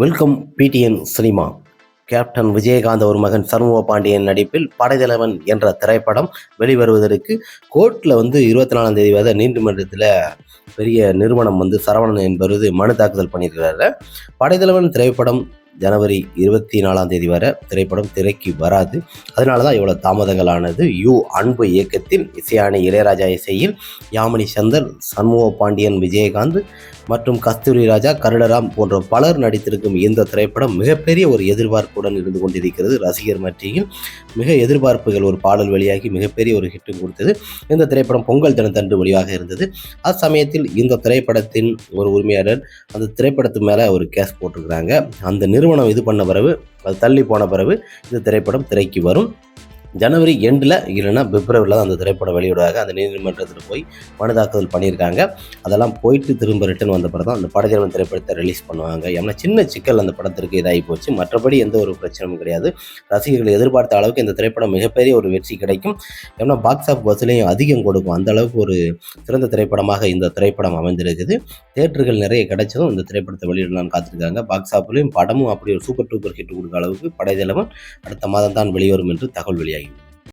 Welcome PTN cinema. Captain Vijayakanth ஒரு மகன் சண்முக பாண்டியன் நடிப்பில் படைத்தலைவன் என்ற திரைப்படம் வெளிவருவதற்கு கோர்ட்டில் வந்து இருபத்தி நாலாம் தேதி வரை நீதிமன்றத்தில் பெரிய நிறுவனம் வந்து சரவணன் என்பது மனு தாக்குதல் பண்ணியிருக்கிறாரு. படைத்தலைவன் திரைப்படம் ஜனவரி இருபத்தி நாலாம் தேதி வரை திரைப்படம் திரைக்கு வராது. அதனால தான் இவ்வளோ தாமதங்களானது. யு அன்பு இயக்கத்தில் இசையானி இளையராஜா இசையில் யாமினி சந்தர் சண்முக பாண்டியன் விஜயகாந்த் மற்றும் கஸ்தூரி ராஜா கருடராம் போன்ற பலர் நடித்திருக்கும் இந்த திரைப்படம் மிகப்பெரிய ஒரு எதிர்பார்ப்புடன் இருந்து கொண்டிருக்கிறது. ரசிகர் மத்தியில் மிக எதிர்பார்ப்புகள் ஒரு பாடல் வெளியாகி மிகப்பெரிய ஒரு ஹிட்டும் கொடுத்தது. இந்த திரைப்படம் பொங்கல் தினத்தன்று வெளியாக இருந்தது. அச்சமயத்தில் இந்த திரைப்படத்தின் ஒரு உரிமையாளர் அந்த திரைப்படத்து மேலே ஒரு கேஸ் போட்டிருக்கிறாங்க. அந்த நிறுவனம் இது பண்ண பிறகு அது தள்ளி போன பிறகு இந்த திரைப்படம் திரைக்கு வரும். ஜனவரி எண்டில் இல்லைன்னா பிப்ரவரியில் தான் அந்த திரைப்படம் வெளியிடுவாங்க. அந்த நீதிமன்றத்தில் போய் மனு தாக்குதல் பண்ணியிருக்காங்க. அதெல்லாம் போயிட்டு திரும்ப ரிட்டன் வந்த படம் தான் அந்த படஜென்மன் திரைப்படத்தை ரிலீஸ் பண்ணுவாங்க. ஏன்னா சின்ன சிக்கல் அந்த படத்திற்கு இதாகி போச்சு. மற்றபடி எந்த ஒரு பிரச்சனையும் கிடையாது. ரசிகர்கள் எதிர்பார்த்த அளவுக்கு இந்த திரைப்படம் மிகப்பெரிய ஒரு வெற்றி கிடைக்கும். ஏன்னா பாக்ஸ் ஆஃப் வசூலையும் அதிகம் கொடுக்கும். அந்த அளவுக்கு ஒரு சிறந்த திரைப்படமாக இந்த திரைப்படம் அமைந்திருக்குது. தேட்டர்கள் நிறைய கிடைச்சதும் இந்த திரைப்படத்தை வெளியிடலாம்னு காத்திருக்காங்க. பாக்ஸ் ஆஃப்லையும் படமும் அப்படி ஒரு சூப்பர் டூப்பர் ஹிட் கொடுக்க அளவுக்கு படைதளவன் அடுத்த மாதம் தான் வெளிவரும் என்று தகவல் வெளியாகி